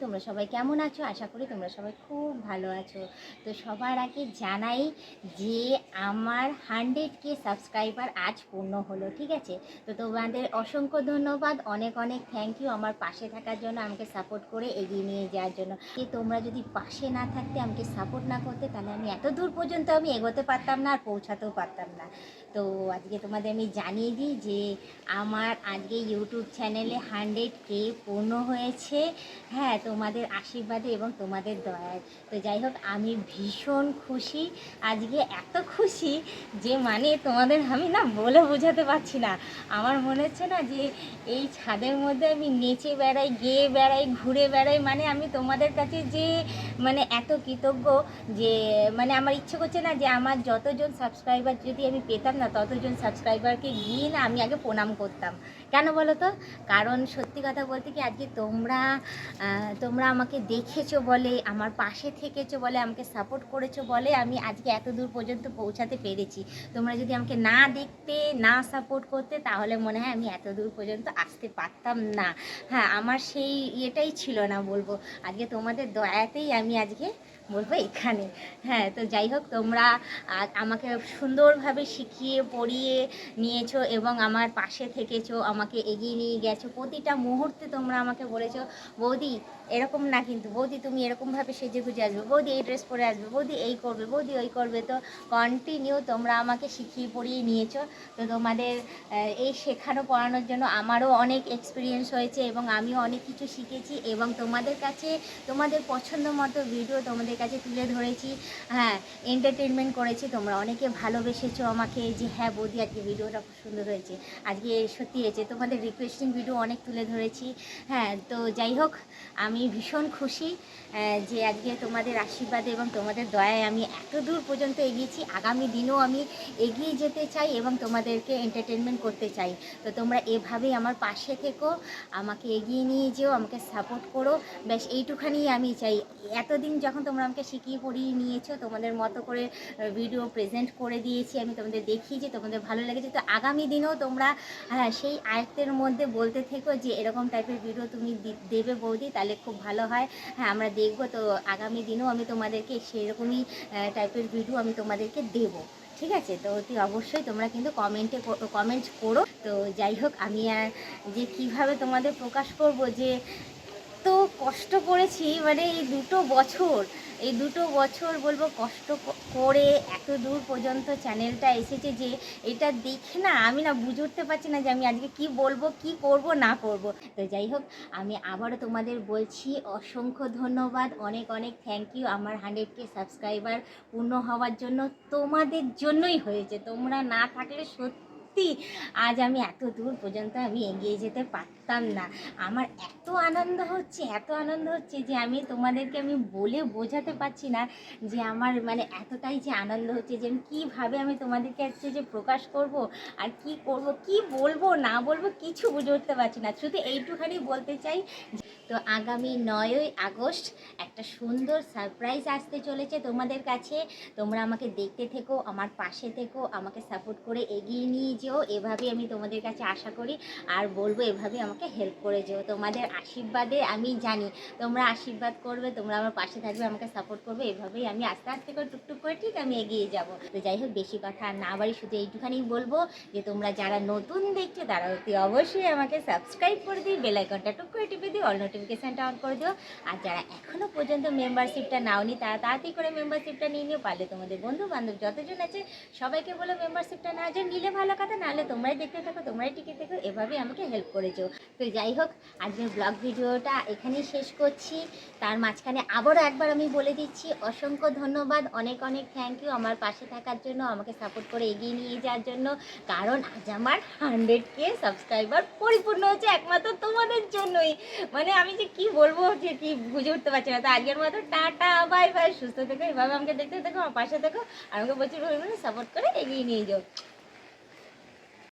তোমরা সবাই কেমন আছো? আশা করি তোমরা সবাই খুব ভালো আছো। তো সবার আগে জানাই যে আমার হান্ড্রেড কে সাবস্ক্রাইবার আজ পূর্ণ হলো, ঠিক আছে? তো তোমাদের অসংখ্য ধন্যবাদ। অনেক অনেক থ্যাংক ইউ আমার পাশে থাকার জন্য, আমাকে সাপোর্ট করে এগিয়ে নিয়ে যাওয়ার জন্য। যে তোমরা যদি পাশে না থাকতে, আমাকে সাপোর্ট না করতে, তাহলে আমি এত দূর পর্যন্ত আমি এগোতে পারতাম না আর পৌঁছাতেও পারতাম না। তো আজকে তোমাদের আমি জানিয়ে দিই যে আমার আজকে ইউটিউব চ্যানেলে হান্ড্রেড কে পূর্ণ হয়েছে। হ্যাঁ তোমাদের আশীর্বাদে এবং তোমাদের দয়ায়। তো যাই হোক, আমি ভীষণ খুশি। আজকে এত খুশি যে মানে তোমাদের আমি না বলে বোঝাতে পারছি না। আমার মনে হচ্ছে না যে, এই ছাদের মধ্যে আমি নেচে বেড়াই, গেয়ে বেড়াই, ঘুরে বেড়াই মানে আমি তোমাদের কাছে যে মানে এত কৃতজ্ঞ যে মানে আমার ইচ্ছে করছে না যে, আমার যতজন সাবস্ক্রাইবার যদি আমি পেতাম না, ততজন সাবস্ক্রাইবারকে গিয়ে না আমি আগে প্রণাম করতাম। কেন বলো তো? কারণ সত্যি কথা বলতে কি আজকে তোমরা তোমরা আমাকে দেখেছ বলে, আমার পাশে থেকেছো বলে, আমাকে সাপোর্ট করেছ বলে আমি আজকে এত দূর পর্যন্ত পৌঁছাতে পেরেছি। তোমরা যদি আমাকে না দেখতে, না সাপোর্ট করতে, তাহলে মনে হয় আমি এত দূর পর্যন্ত আসতে পারতাম না। হ্যাঁ আমার সেই ইয়েটাই ছিল না বলব। আজকে তোমাদের দয়াতেই আমি আজকে বলব এখানে। হ্যাঁ তো যাই হোক, তোমরা আমাকে সুন্দরভাবে শিখিয়ে, পড়িয়ে নিয়েছো এবং আমার পাশে থেকেছো, আমাকে এগিয়ে নিয়ে গেছো। প্রতিটা মুহূর্তে তোমরা আমাকে বলেছ, বৌদি, এরকম না কিন্তু। বৌদি, তুমি এরকমভাবে সেজে গুজে আসবে। বৌদি, এই ড্রেস পরে আসবে। বৌদি, এই করবে। বৌদি, ওই করবে। তো কন্টিনিউ তোমরা আমাকে শিখিয়ে, পড়িয়ে নিয়েছো। তো তোমাদের এই শেখানো, পড়ানোর জন্য আমারও অনেক এক্সপিরিয়েন্স হয়েছে এবং আমিও অনেক কিছু শিখেছি এবং তোমাদের কাছে, তোমাদের পছন্দ মতো ভিডিও তোমাদের কাছে তুলে ধরেছি। হ্যাঁ এন্টারটেনমেন্ট করেছি, তোমরা অনেকে ভালোবেসেছো আমাকে যে হ্যাঁ বৌদি, আজকে ভিডিওটা খুব সুন্দর হয়েছে। আজকে সত্যি হয়েছে, তোমাদের রিকোয়েস্টিং ভিডিও অনেক তুলে ধরেছি। হ্যাঁ তো যাই হোক, আমি ভীষণ খুশি যে আজকে তোমাদের আশীর্বাদে এবং তোমাদের দয়ায় আমি এত দূর পর্যন্ত এগিয়েছি। আগামী দিনেও আমি এগিয়ে যেতে চাই এবং তোমাদেরকে এন্টারটেনমেন্ট করতে চাই। তো তোমরা এভাবেই আমার পাশে থেকো, আমাকে এগিয়ে নিয়ে যেও, আমাকে সাপোর্ট করো। ব্যাস এইটুখানি আমি চাই। এতদিন যখন তোমরা আমাকে শিখিয়ে পড়িয়ে নিয়েছো, তোমাদের মতো করে ভিডিও প্রেজেন্ট করে দিয়েছি, আমি তোমাদের দেখিয়েছি, তোমাদের ভালো লেগেছে। তো আগামী দিনেও তোমরা হ্যাঁ সেই আয়ত্তের মধ্যে বলতে থেকো যে এরকম টাইপের ভিডিও তুমি দেবে বৌদি, তাহলে খুব ভালো হয়। হ্যাঁ আমরা দেখব, তো আগামী দিনেও আমি তোমাদেরকে সেরকমই টাইপের ভিডিও আমি তোমাদেরকে দেবো। ঠিক আছে? তো অতি অবশ্যই তোমরা কিন্তু কমেন্টে কমেন্ট করো। তো যাই হোক, আমি আর যে কীভাবে তোমাদের প্রকাশ করব, যে তো কষ্ট করেছি মানে এই দুটো বছর, এই দুটো বছর বলব কষ্ট করে এত দূর পর্যন্ত চ্যানেলটা এসেছে যে এটা দেখে না আমি না বুঝে উঠতে পারছি না যে আমি আজকে কি বলব, কি করব, না করব। তো যাই হোক, আমি আবারও তোমাদের বলছি অসংখ্য ধন্যবাদ, অনেক অনেক থ্যাংক ইউ আমার হান্ড্রেড কে সাবস্ক্রাইবার পূর্ণ হওয়ার জন্য তোমাদের জন্যই হয়েছে। তোমরা না থাকলে সত্যি আজ আমি এত দূর পর্যন্ত আমি এগিয়ে যেতে পারতাম না। আমার এত আনন্দ হচ্ছে, এত আনন্দ হচ্ছে যে আমি তোমাদেরকে আমি বলে বোঝাতে পারছি না যে আমার মানে এতটাই যে আনন্দ হচ্ছে যে আমি কীভাবে আমি তোমাদেরকে হচ্ছে যে প্রকাশ করব আর কি করব, কি বলব, না বলব কিছু বুঝে উঠতে পারছি না। শুধু এইটুখানি বলতে চাই তো আগামী নয়ই আগস্ট একটা সুন্দর সারপ্রাইজ আসতে চলেছে তোমাদের কাছে। তোমরা আমাকে দেখতে থেকো, আমার পাশে থেকো, আমাকে সাপোর্ট করে এগিয়ে নিয়ে যেও এভাবেই আমি তোমাদের কাছে আশা করি। আর বলব এভাবে আমাকে হেল্প করে যেও। তোমাদের আশীর্বাদে আমি জানি। তোমরা আশীর্বাদ করবে, তোমরা আমার পাশে থাকবে, আমাকে সাপোর্ট করবে, এভাবেই আমি আস্তে আস্তে করে, টুকটুক করে ঠিক আমি এগিয়ে যাব। তো যাই হোক, বেশি কথা না বাড়ি শুধু এইটুখানি বলব যে, তোমরা যারা নতুন দেখছ, তারা অতি অবশ্যই আমাকে সাবস্ক্রাইব করে দিই বেল আইকনটা টুক করে টিপে দিও অল নোটিফিকেশানটা অন করে দিও। আর যারা এখনও পর্যন্ত মেম্বারশিপটা নাও নাওনি, তারা তাড়াতাড়ি করে মেম্বারশিপটা নিয়ে নিও, পারলে তোমাদের বন্ধু বান্ধব যতজন আছে, সবাইকে বলো মেম্বারশিপটা না যে নিলে ভালো কথা নাহলে তোমরাই দেখতে থাকো, তোমরাই টিকে থাকো, এভাবেই আমাকে হেল্প করেছ। তো যাই হোক, আজকের ব্লগ ভিডিওটা এখানেই শেষ করছি। তার মাঝখানে আবারও একবার আমি বলে দিচ্ছি, অসংখ্য ধন্যবাদ, অনেক অনেক থ্যাংক ইউ আমার পাশে থাকার জন্য, আমাকে সাপোর্ট করে এগিয়ে নিয়ে যাওয়ার জন্য। কারণ আজ আমার হান্ড্রেড কে সাবস্ক্রাইবার পরিপূর্ণ হচ্ছে একমাত্র তোমাদের জন্যই। মানে আমি যে কি বলব, যে কি বুঝে উঠতে পারছি না। তো আজকের মতো টাটা বাই বাই সুস্থ থেকো, এভাবে আমাকে দেখতে থেকো, আমার পাশে থেকো, আর আমাকে বলছি সাপোর্ট করে এগিয়ে নিয়ে যাও।